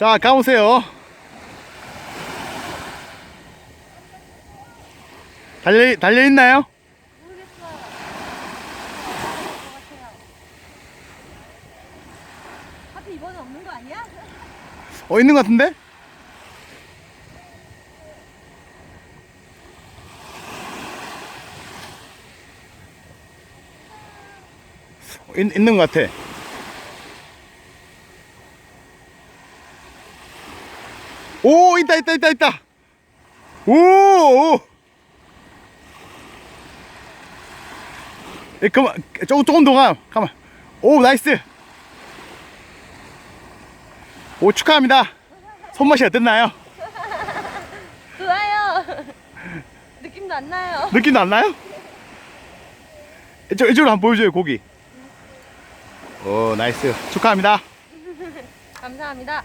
자, 가보세요. 달려, 달려있나요? 모르겠어요. 하필 이번에 없는 거 아니야? 어, 있는 것 같은데? 어, 있, 있는 것 같아. 오, 있다, 있다, 있다, 있다. 오, 오. 에, 그만, 조금, 조금 더 가. 가만. 오, 나이스. 오, 축하합니다. 손맛이 어땠나요? 좋아요. 느낌도 안 나요. 느낌도 안 나요? 이쪽, 이쪽으로 한번 보여줘요, 고기. 오, 나이스. 축하합니다. 감사합니다.